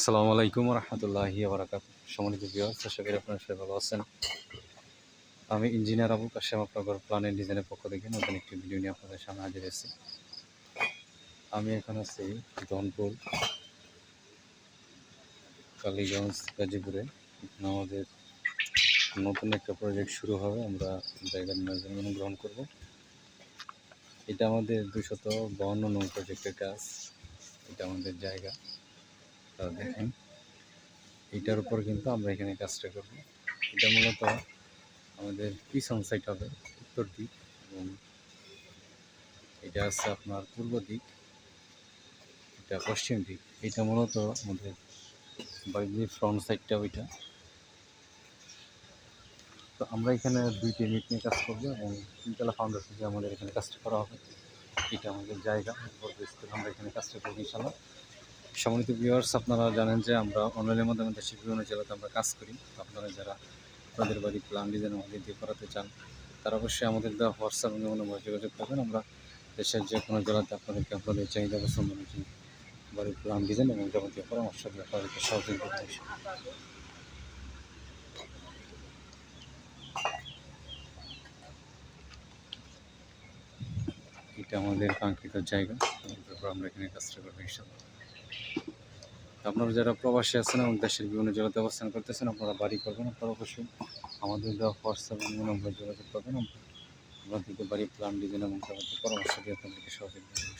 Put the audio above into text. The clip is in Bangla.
আসসালামু আলাইকুম রহমতুল্লাহি আবরাকাত সম্মানিত বিহার আপনারা সবাই ভালো আছেন। আমি ইঞ্জিনিয়ার আবু কাশেম আপনার প্ল্যানের ডিজাইনের পক্ষ থেকে নতুন একটি ভিডিও নিয়ে আপনাদের সামনে হাজির হয়েছি। আমি এখন আছি ধনপুর, কালীগঞ্জ, গাজীপুরে। এখানে আমাদের নতুন একটা প্রজেক্ট শুরু হবে, আমরা জায়গার মেজারমেন্ট গ্রহণ করব। এটা আমাদের দুশত বাউন্ন নৌ প্রজেক্টের কাজ। এটা আমাদের জায়গা। আপনারা দেখেন, এইটার উপর কিন্তু আমরা এখানে কাজটা করব। এটা মূলত আমাদের পিছন সাইড হবে, উত্তর দিক এবং এটা আছে আপনার পূর্ব দিক, এটা পশ্চিম দিক। এটা মূলত আমাদের বাড়ির ফ্রন্ট সাইডটা ওইটা। তো আমরা এখানে দুইটি ইউনিট নিয়ে কাজ করব এবং তিনতলা ফাউন্ডেশন দিয়ে আমাদের এখানে কাজটা করা হবে। এটা আমাদের জায়গা আমরা এখানে কাজটা করব ইনশাল্লাহ সম্মানিত ভিউয়ার্স আপনারা জানেন যে আমরা অনলাইনের মাধ্যমে দেশের বিভিন্ন জেলাতে আমরা কাজ করি। আপনারা যারা আপনাদের বাড়ি প্ল্যান ডিজাইন আমাদের দিয়ে করাতে চান, তারা অবশ্যই আমাদের দেওয়া হোয়াটসঅ্যাপ নম্বরে যোগাযোগ করবেন। আমরা দেশের যে কোনো জেলাতে আপনাদেরকে আপনাদের চাহিদা অনুযায়ী বাড়ির প্ল্যান ডিজাইন এবং যাবতীয় পরামর্শ দিয়ে আপনাদেরকে সহযোগিতা করতে এটা আমাদের কাঙ্ক্ষিত জায়গা। আমরা এখানে কাজটা করব ইনশাল্লাহ আপনারা যারা প্রবাসী আছেন এবং দেশের বিভিন্ন জেলাতে অবস্থান করতেছেন, আপনারা বাড়ি করবেন, আপনারা অবশ্যই আমাদের দেওয়া হোয়াটসঅ্যাপ এবং নম্বরে যোগাযোগ করবেন আপনাদেরকে বাড়ির প্ল্যান ডিজাইন এবং পরামর্শ দিয়ে আপনাদেরকে সহযোগিতা।